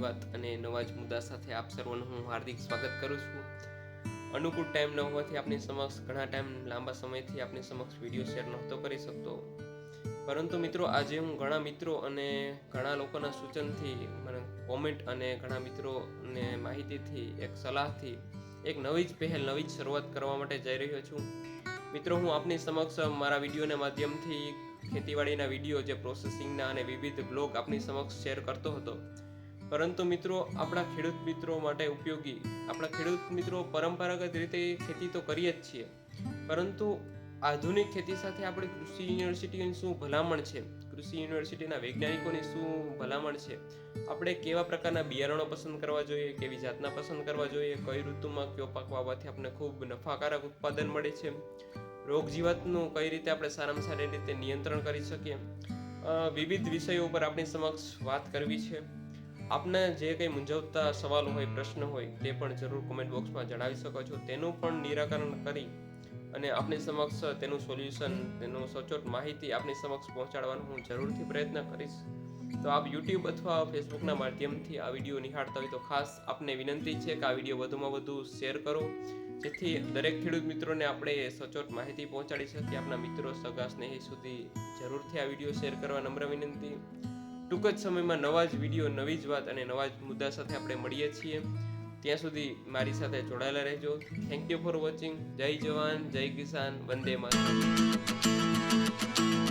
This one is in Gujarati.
વાત અને નવા જ મુદ્દા સાથે આપ સર્વનું હું હાર્દિક સ્વાગત કરું છું. અનુકૂળ ટાઈમ ન હોવાથી આપની સમક્ષ ઘણા ટાઈમ લાંબા સમયથી આપની સમક્ષ વીડિયો શેર નહોતો કરી શકતો. પરંતુ મિત્રો, આજે હું ઘણા મિત્રો અને ઘણા લોકોના સૂચનથી મને કોમેન્ટ અને ઘણા મિત્રોને માહિતીથી, એક સલાહથી, એક નવી જ પહેલ, નવી જ શરૂઆત કરવા માટે જઈ રહ્યો છું. મિત્રો, હું આપની સમક્ષ મારા વિડીયોના માધ્યમથી ખેતીવાડીના વીડિયો જે પ્રોસેસિંગના અને વિવિધ બ્લોગ આપની સમક્ષ શેર કરતો હતો. પરંતુ મિત્રો, આપણા ખેડૂત મિત્રો માટે ઉપયોગી, આપણા ખેડૂત મિત્રો પરંપરાગત રીતે ખેતી તો કરીએ જ છીએ. પરંતુ આધુનિક ખેતી સાથે આપણે કૃષિ યુનિવર્સિટીની શું ભલામણ છે? કૃષિ યુનિવર્સિટીના વૈજ્ઞાનિકોની શું ભલામણ છે? આપણે કેવા પ્રકારના બિયારણો પસંદ કરવા જોઈએ? કેવી જાતના પસંદ કરવા જોઈએ? કઈ ઋતુમાં કયો પાક વાવવાથી આપણે ખૂબ નફાકારક ઉત્પાદન મળે છે? રોગ જીવાતનું કઈ રીતે આપણે સારામાં સારી રીતે નિયંત્રણ કરી શકીએ? વિવિધ વિષયો ઉપર આપણી સમક્ષ વાત કરવી છે. આપને જે કંઈ મૂંઝવતા સવાલો હોય, પ્રશ્ન હોય, તે પણ જરૂર કોમેન્ટ બોક્સમાં જણાવી શકો છો. તેનું પણ નિરાકરણ કરી અને આપની સમક્ષ તેનું સોલ્યુશન તેનું સચોટ માહિતી આપની સમક્ષ પહોંચાડવાનો હું જરૂરથી પ્રયત્ન કરીશ. તો આપ યુટ્યુબ અથવા ફેસબુકના માધ્યમથી આ વીડિયો નિહાળતા હોય તો ખાસ આપને વિનંતી છે કે આ વીડિયો વધુમાં વધુ શેર કરો. જેથી દરેક ખેડૂત મિત્રોને આપણે સચોટ માહિતી પહોંચાડી શકીએ. આપણા મિત્રો, સગા, સ્નેહી સુધી જરૂરથી આ વીડિયો શેર કરવા નમ્ર વિનંતી. ટૂંક જ સમયમાં નવા જ વીડિયો, નવી જ વાત અને નવા જ મુદ્દા સાથે આપણે મળીએ છીએ. ત્યાં સુધી મારી સાથે જોડાયેલા રહેજો. થેન્ક યુ ફોર વોચિંગ જય જવાન, જય કિસાન, વંદે માતરમ.